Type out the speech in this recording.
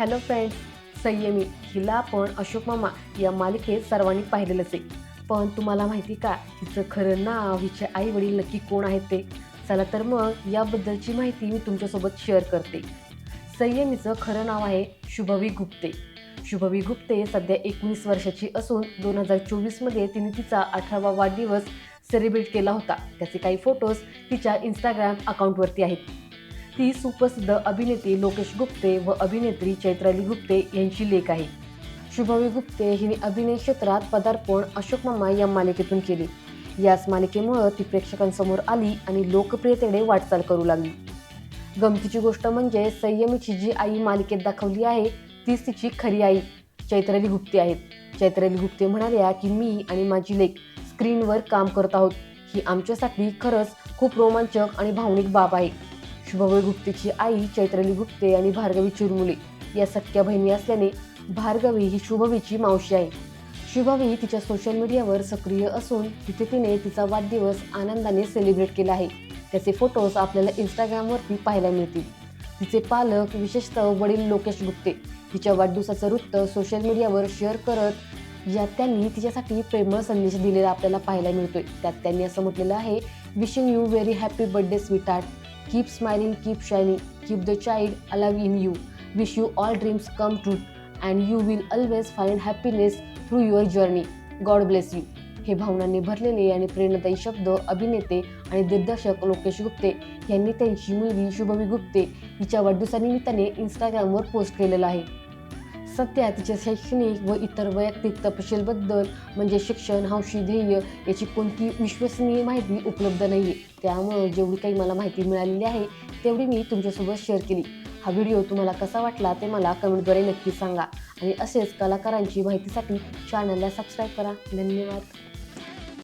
Hello friends संयमी हिला आपण अशोक मामा या मालिकेत सर्वांनी पाहिलेलंच आहे. पण तुम्हाला माहिती का हिचं खरं नाव हिचे आई वडील नक्की कोण आहेत ते? चला तर मग याबद्दलची माहिती मी तुमच्यासोबत शेअर करते. संयमीचं खरं नाव आहे शुभवी गुप्ते. शुभवी गुप्ते सध्या एकोणीस वर्षाची असून दोन हजार चोवीसमध्ये तिने तिचा अठरावा वाढदिवस सेलिब्रेट केला होता. त्याचे काही फोटोज तिच्या इंस्टाग्राम अकाउंटवरती आहेत. ती सुप्रसिद्ध अभिनेते लोकेश गुप्ते व अभिनेत्री चैत्राली गुप्ते यांची लेख आहे. शुभवी गुप्ते हिने अभिनय क्षेत्रात पदार्पण अशोक मामा या मालिकेतून केले. याच मालिकेमुळं ती प्रेक्षकांसमोर आली आणि लोकप्रियतेकडे वाटचाल करू लागली. गमतीची गोष्ट म्हणजे संयमीची जी आई मालिकेत दाखवली आहे तीच तिची खरी आई चैत्राली गुप्ते आहेत. चैत्राली गुप्ते म्हणाल्या की मी आणि माझी लेख स्क्रीनवर काम करत आहोत. ही आमच्यासाठी खरंच खूप रोमांचक आणि भावनिक बाब आहे. शुभवी गुप्तेची आई चैत्राली गुप्ते आणि भार्गवी चिरमुले या सख्या बहिणी असल्याने भार्गवी ही शुभवीची मावशी आहे. शुभवी तिच्या सोशल मीडियावर सक्रिय असून तिथे तिने तिचा वाढदिवस आनंदाने सेलिब्रेट केला आहे. त्याचे फोटोज आपल्याला इंस्टाग्रामवरती पाहायला मिळतील. तिचे पालक विशेषतः वडील लोकेश गुप्ते तिच्या वाढदिवसाचं वृत्त सोशल मीडियावर शेअर करत यात त्यांनी तिच्यासाठी प्रेमळ संदेश दिलेला आपल्याला पाहायला मिळतोय. त्यात त्यांनी असं म्हटलेलं आहे wishing you very happy birthday sweetheart keep smiling keep shining keep the child alive in you wish you all dreams come true and you will always find happiness through your journey God bless you हे भावनांनी भरलेले आणि प्रेरणादायी शब्द अभिनेते आणि दिग्दर्शक लोकेश गुप्ते यांनी त्यांची मुलगी शुभवी गुप्ते हिच्या वाढदिवसानिमित्ताने इंस्टाग्रामवर पोस्ट केलेला आहे. सध्या तिच्या शैक्षणिक व इतर वैयक्तिक तपशीलबद्दल म्हणजे शिक्षण हौशी ध्येय याची कोणती विश्वसनीय माहिती उपलब्ध नाही आहे त्यामुळं जेवढी काही मला माहिती मिळालेली आहे तेवढी मी तुमच्यासोबत शेअर केली. हा व्हिडिओ तुम्हाला कसा वाटला ते मला कमेंटद्वारे नक्की सांगा. आणि असेच कलाकारांची माहितीसाठी चॅनलला सबस्क्राईब करा. धन्यवाद.